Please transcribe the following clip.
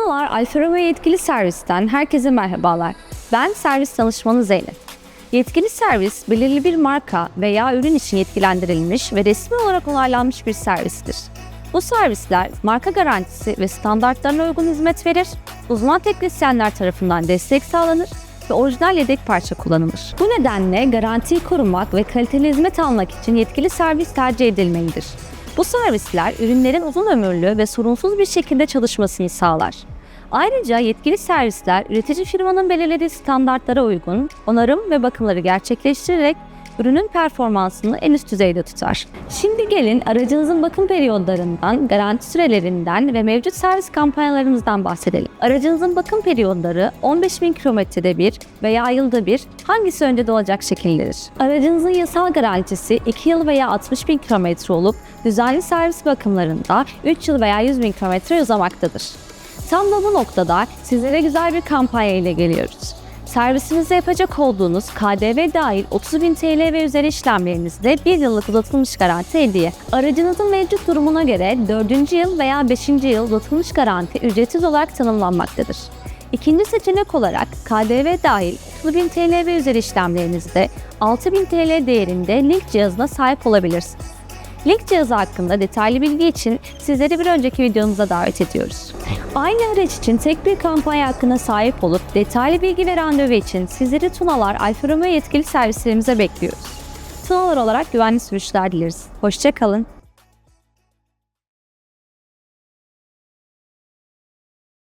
Tunalar Alfa Romeo yetkili servisten herkese merhabalar. Ben servis danışmanı Zeynep. Yetkili servis belirli bir marka veya ürün için yetkilendirilmiş ve resmi olarak onaylanmış bir servistir. Bu servisler marka garantisi ve standartlarına uygun hizmet verir, uzman teknisyenler tarafından destek sağlanır ve orijinal yedek parça kullanılır. Bu nedenle garantiyi korumak ve kaliteli hizmet almak için yetkili servis tercih edilmelidir. Bu servisler ürünlerin uzun ömürlü ve sorunsuz bir şekilde çalışmasını sağlar. Ayrıca yetkili servisler üretici firmanın belirlediği standartlara uygun onarım ve bakımları gerçekleştirerek ürünün performansını en üst düzeyde tutar. Şimdi gelin aracınızın bakım periyodlarından, garanti sürelerinden ve mevcut servis kampanyalarımızdan bahsedelim. Aracınızın bakım periyodları 15 bin kilometrede bir veya yılda bir hangisi önce doğacak şekildedir. Aracınızın yasal garantisi 2 yıl veya 60 bin kilometre olup düzenli servis bakımlarında 3 yıl veya 100 bin kilometre uzamaktadır. Tam da bu noktada sizlere güzel bir kampanya ile geliyoruz. Servisinizde yapacak olduğunuz KDV dahil 30.000 TL ve üzeri işlemlerinizde 1 yıllık uzatılmış garanti hediye. Aracınızın mevcut durumuna göre 4. yıl veya 5. yıl uzatılmış garanti ücretsiz olarak tanımlanmaktadır. İkinci seçenek olarak KDV dahil 30.000 TL ve üzeri işlemlerinizde 6.000 TL değerinde link cihazına sahip olabilirsiniz. Link cihazı hakkında detaylı bilgi için sizleri bir önceki videomuza davet ediyoruz. Aynı araç için tek bir kampanya hakkına sahip olup detaylı bilgi ve randevu için sizleri Tunalar Alfa Romeo yetkili servislerimize bekliyoruz. Tunalar olarak güvenli sürüşler dileriz. Hoşçakalın.